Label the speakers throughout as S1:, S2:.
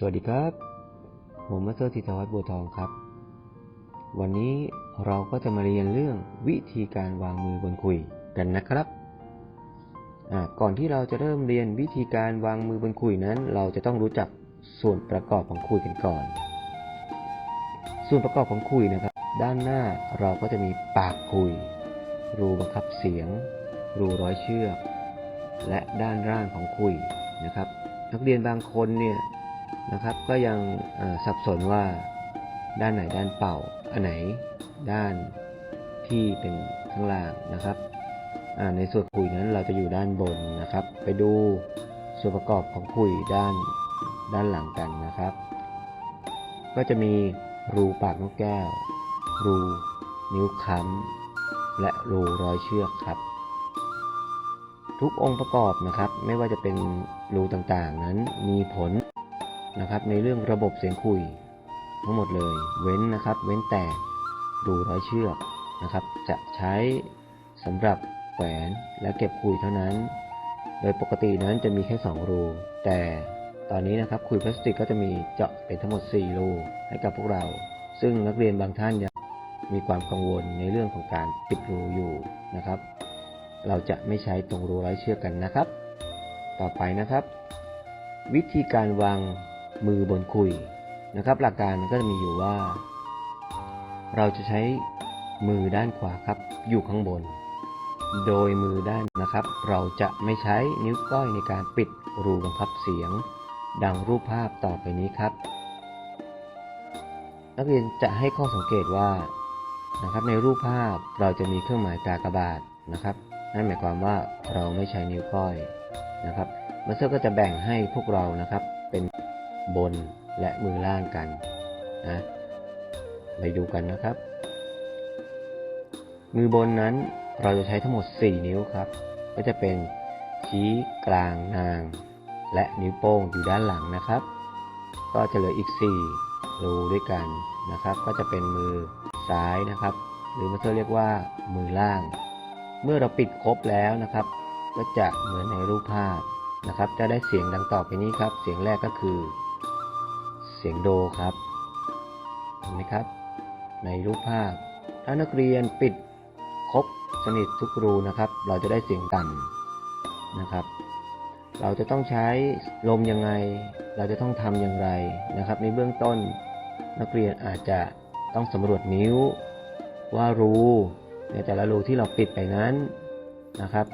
S1: สวัสดีครับ ผมมาสเตอร์ธิตวัฒน์บัวทองครับ วันนี้เราก็จะมาเรียนเรื่องวิธีการวางมือบนคุยกันนะครับ ก่อนที่เราจะเริ่มเรียนวิธีการวางมือบนคุยนั้น เราจะต้องรู้จักส่วนประกอบของคุยกันก่อน ส่วนประกอบของคุยนะครับ ด้านหน้าเราก็จะมีปากคุย รูบังคับเสียง รูร้อยเชือก และด้านล่างของคุยนะครับ นักเรียนบางคนเนี่ย นะครับ ก็ยังสับสนว่าด้านไหนด้านเป่า อันไหนด้านที่เป็นข้างล่างนะครับ ในส่วนคุยนั้นเราจะอยู่ด้านบนนะครับ ไปดูส่วนประกอบของคุยด้านด้านหลังกันนะครับ ก็จะมีรูปากนกแก้ว รูนิ้วค้ำและรูรอยเชือกครับ ทุกองค์ประกอบนะครับ ไม่ว่าจะเป็นรูต่างๆนั้นมีผล นะครับ ในเรื่องระบบเสียงคุย ทั้งหมดเลย เว้นนะครับ เว้นแต่รูร้อยเชือกนะครับ จะใช้สำหรับแขวนและเก็บคุยเท่านั้น โดยปกตินั้นจะมีแค่ 2 รู แต่ตอนนี้นะครับคุยพลาสติกก็จะมีเจาะเป็นทั้งหมด 4 รูให้กับพวกเรา ซึ่งนักเรียนบางท่านยังมีความกังวลในเรื่องของการปิดรูอยู่นะครับ เราจะไม่ใช้ตรงรูร้อยเชือกกันนะครับ ต่อไปนะครับ วิธีการวาง มือบนคุยนะครับ หลักการมันก็จะมีอยู่ว่า เราจะใช้มือด้านขวาครับ อยู่ข้างบน โดยมือด้านนะครับ เราจะไม่ใช้นิ้วก้อยในการปิดรูบังคับเสียง ดังรูปภาพต่อไปนี้ครับ นักเรียนจะให้ข้อสังเกตว่านะครับ ในรูปภาพเราจะมีเครื่องหมายกากบาทนะครับนั่นหมายความว่าเราไม่ใช้นิ้วก้อยนะครับมาสเตอร์ก็จะแบ่งให้พวกเรานะครับเป็น บนและมือล่างกันนะไปดูกันนะครับ มือบนนั้นเราจะใช้ทั้งหมด 4 นิ้วครับ ก็จะเป็นชี้กลางนาง และนิ้วโป้งอยู่ด้านหลังนะครับ ก็จะเหลืออีก 4 รูด้วยกันนะครับ ก็จะเป็นมือซ้ายนะครับ หรือมาสเตอร์เรียกว่ามือล่าง เมื่อเราปิดครบแล้วนะครับ ก็จะเหมือนในรูปภาพนะครับ จะได้เสียงดังต่อไปนี้ครับ เสียงแรกก็คือ เสียงโดครับ เห็นไหมครับ ในรูปภาพ ถ้านักเรียนปิดครบสนิททุกรูนะครับ เราจะได้เสียงต่ำนะครับ เราจะต้องใช้ลมยังไง เราจะต้องทำอย่างไรนะครับ ในเบื้องต้นนักเรียนอาจจะต้องสำรวจนิ้วว่ารูในแต่ละรูที่เราปิดไปนั้นนะครับ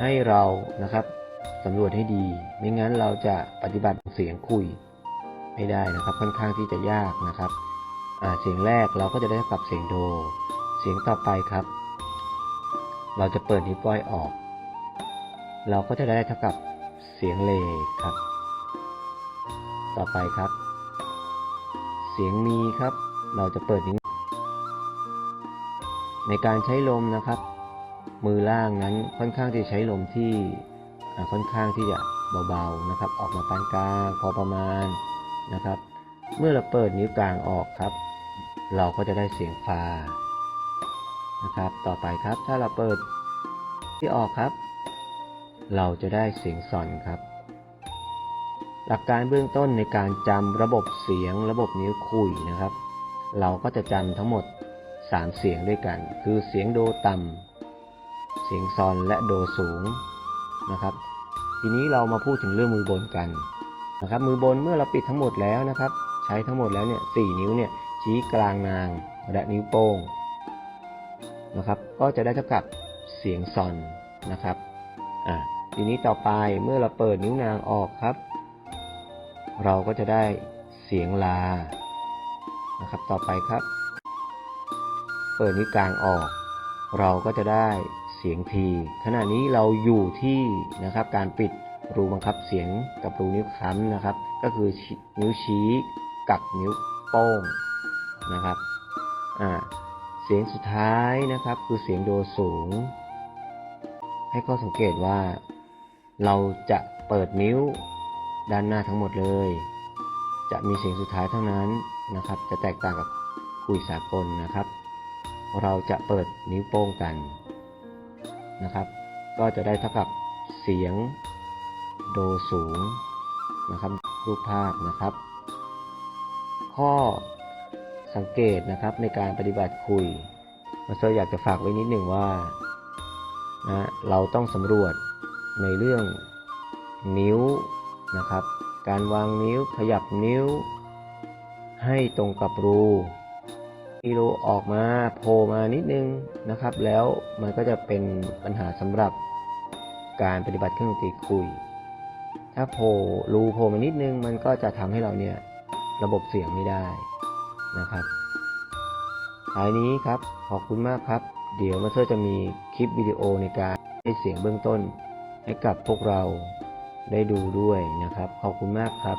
S1: ให้เรานะครับสำรวจให้ดี ไม่งั้นเราจะปฏิบัติเสียงคุย ไม่ได้นะครับ ค่อนข้างที่จะยากนะครับเสียงแรกเราก็จะได้เท่ากับเสียงโด เสียงต่อไปครับ เราจะเปิดนิ้วก้อยออก เราก็จะได้เท่ากับเสียงเลครับ ต่อไปครับ เสียงมีครับ เราจะเปิดนิ้วในการใช้ลมนะครับ มือล่างนั้นค่อนข้างที่จะใช้ลมที่ค่อนข้างที่จะเบาๆนะครับ ออกมาปานกลางพอประมาณ นะครับ เมื่อเราเปิดนิ้วกลางออกครับ เราก็จะได้เสียงฟานะครับ ต่อไปครับ ถ้าเราเปิดที่ออกครับ เราจะได้เสียงซอนครับ หลักการเบื้องต้นในการจำระบบเสียงระบบนิ้วคุยนะครับ เราก็จะจำทั้งหมด 3 เสียงด้วยกัน คือเสียงโดต่ำเสียงซอนและโดสูงนะครับ ทีนี้เรามาพูดถึงเรื่องมือบนกัน นะครับมือบนเมื่อเราปิดทั้งหมดแล้วนะครับ ใช้ทั้งหมดแล้วเนี่ยสนิ้วเนี่ยชี้กลางนางและนิ้วโป้งนะครับก็จะได้เท่ากับเสียงซอนนะครับอะทีนี้ต่อไปเมื่อเราเปิดนิ้วนางออกครับ เราก็จะได้เสียงลานะครับต่อไปครับ เปิดนิ้วกลางออก เราก็จะได้เสียงทีขณะนี้เราอยู่ที่นะครับการปิด รูบังคับเสียงกับรูนิ้วค้ำนะครับ ก็คือนิ้วชี้กับนิ้วโป้งนะครับอ่าเสียงสุดท้ายนะครับ คือเสียงโดสูง ให้ข้อสังเกตว่า เราจะเปิดนิ้วด้านหน้าทั้งหมดเลย จะมีเสียงสุดท้ายเท่านั้นนะครับ จะแตกต่างกับคุยสากลนะครับ เราจะเปิดนิ้วโป้งกันนะครับ ก็จะได้เท่ากับเสียง โดสูงนะครับรูปภาพนะครับ ข้อสังเกตนะครับในการปฏิบัติคุยมาเตอร์อยากจะฝากไว้นิดหนึ่งว่านะเราต้องสำรวจในเรื่องนิ้วนะครับ การวางนิ้วขยับนิ้ว ให้ตรงกับรูที่รูออกมาโผล่มานิดนึงนะครับ แล้วมันก็จะเป็นปัญหาสำหรับการปฏิบัติเครื่องดนตรีคุย ถ้าโผล่รูโผล่มานิดนึง มันก็จะทำให้เราเนี่ยระบบเสียงไม่ได้นะครับท้ายนี้ครับขอบคุณมากครับ เดี๋ยวมาสเตอร์จะมีคลิปวิดีโอในการให้เสียงเบื้องต้น ให้กับพวกเราได้ดูด้วยนะครับ ขอบคุณมากครับ